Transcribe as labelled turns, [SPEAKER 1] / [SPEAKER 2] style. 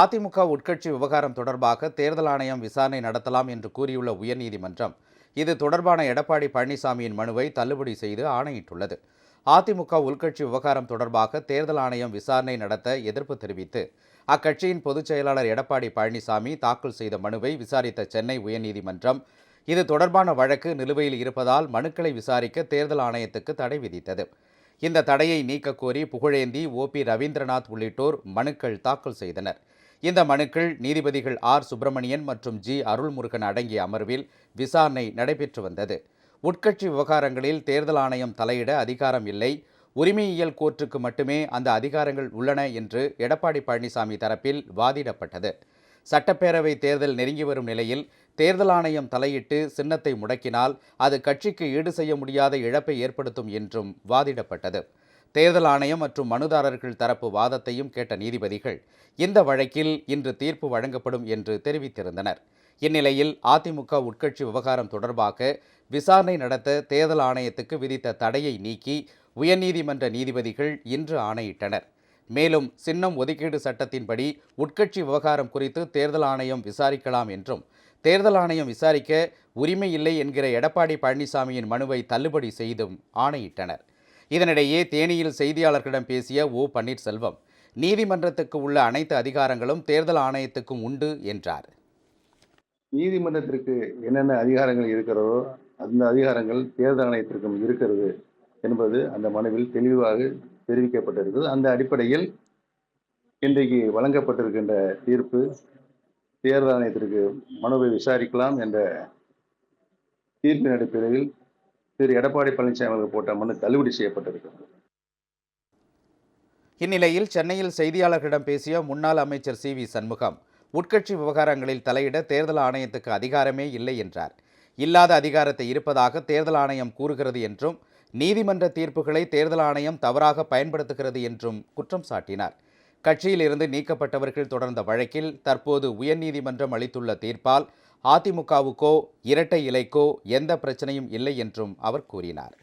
[SPEAKER 1] அதிமுக உட்கட்சி விவகாரம் தொடர்பாக தேர்தல் ஆணையம் விசாரணை நடத்தலாம் என்று கூறியுள்ள உயர்நீதிமன்றம் இது தொடர்பான எடப்பாடி பழனிசாமியின் மனுவை தள்ளுபடி செய்து ஆணையிட்டுள்ளது. அதிமுக உள்கட்சி விவகாரம் தொடர்பாக தேர்தல் ஆணையம் விசாரணை நடத்த எதிர்ப்பு தெரிவித்து அக்கட்சியின் பொதுச் செயலாளர் எடப்பாடி பழனிசாமி தாக்கல் செய்த மனுவை விசாரித்த சென்னை உயர்நீதிமன்றம் இது தொடர்பான வழக்கு நிலுவையில் இருப்பதால் மனுக்களை விசாரிக்க தேர்தல் ஆணையத்துக்கு தடை விதித்தது. இந்த தடையை நீக்கக்கோரி புகழேந்தி ஓ பி ரவீந்திரநாத் உள்ளிட்டோர் மனுக்கள் தாக்கல் செய்தனர். இந்த மனுக்கள் நீதிபதிகள் ஆர். சுப்பிரமணியன் மற்றும் ஜி. அருள்முருகன் அடங்கிய அமர்வில் விசாரணை நடைபெற்று வந்தது. உட்கட்சி விவகாரங்களில் தேர்தல் ஆணையம் தலையிட அதிகாரம் இல்லை. உரிமையியல் கோர்ட்டுக்கு மட்டுமே அந்த அதிகாரங்கள் உள்ளன என்று எடப்பாடி பழனிசாமி தரப்பில் வாதிடப்பட்டது. சட்டப்பேரவை தேர்தல் நெருங்கி வரும் நிலையில் தேர்தல் ஆணையம் தலையிட்டு சின்னத்தை முடக்கினால் அது கட்சிக்கு ஈடு செய்ய முடியாத இழப்பை ஏற்படுத்தும் என்றும் வாதிடப்பட்டது. தேர்தல் ஆணையம் மற்றும் மனுதாரர்கள் தரப்பு வாதத்தையும் கேட்ட நீதிபதிகள் இந்த வழக்கில் இன்று தீர்ப்பு வழங்கப்படும் என்று தெரிவித்திருந்தனர். இந்நிலையில் அதிமுக உட்கட்சி விவகாரம் தொடர்பாக விசாரணை நடத்த தேர்தல் ஆணையத்துக்கு விதித்த தடையை நீக்கி உயர்நீதிமன்ற நீதிபதிகள் இன்று ஆணையிட்டனர். மேலும் சின்னம் ஒதுக்கீடு சட்டத்தின்படி உட்கட்சி விவகாரம் குறித்து தேர்தல் ஆணையம் விசாரிக்கலாம் என்றும் தேர்தல் ஆணையம் விசாரிக்க உரிமை இல்லை என்கிற எடப்பாடி பழனிசாமியின் மனுவை தள்ளுபடி செய்தும் ஆணையிட்டனர். இதனிடையே தேனியில் செய்தியாளர்களிடம் பேசிய ஓ பன்னீர்செல்வம் நீதிமன்றத்துக்கு உள்ள அனைத்து அதிகாரங்களும் தேர்தல் ஆணையத்துக்கும் உண்டு என்றார்.
[SPEAKER 2] நீதிமன்றத்திற்கு என்னென்ன அதிகாரங்கள் இருக்கிறதோ அந்த அதிகாரங்கள் தேர்தல் ஆணையத்திற்கும் இருக்கிறது என்பது அந்த மனுவில் தெளிவாக தெரிவிக்கப்பட்டிருக்கிறது. அந்த அடிப்படையில் இன்றைக்கு வழங்கப்பட்டிருக்கின்ற தீர்ப்பு தேர்தல் ஆணையத்திற்கு மனுவை விசாரிக்கலாம் என்ற தீர்ப்பின் அடிப்படையில் திரு எடப்பாடி பழனிசாமி அவர்கள் போட்ட மனு தள்ளுபடி செய்யப்பட்டிருக்கிறது.
[SPEAKER 1] இந்நிலையில் சென்னையில் செய்தியாளர்களிடம் பேசிய முன்னாள் அமைச்சர் சி வி சண்முகம் உட்கட்சி விவகாரங்களில் தலையிட தேர்தல் ஆணையத்துக்கு அதிகாரமே இல்லை என்றார். இல்லாத அதிகாரத்தை இருப்பதாக தேர்தல் ஆணையம் கூறுகிறது என்றும் நீதிமன்ற தீர்ப்புகளை தேர்தல் ஆணையம் தவறாக பயன்படுத்துகிறது என்றும் குற்றம் சாட்டினார். கட்சியிலிருந்து நீக்கப்பட்டவர்கள் தொடர்ந்த வழக்கில் தற்போது உயர்நீதிமன்றம் அளித்துள்ள தீர்ப்பால் அதிமுகவுக்கோ இரட்டை இலைக்கோ எந்த பிரச்சனையும் இல்லை என்றும் அவர் கூறினார்.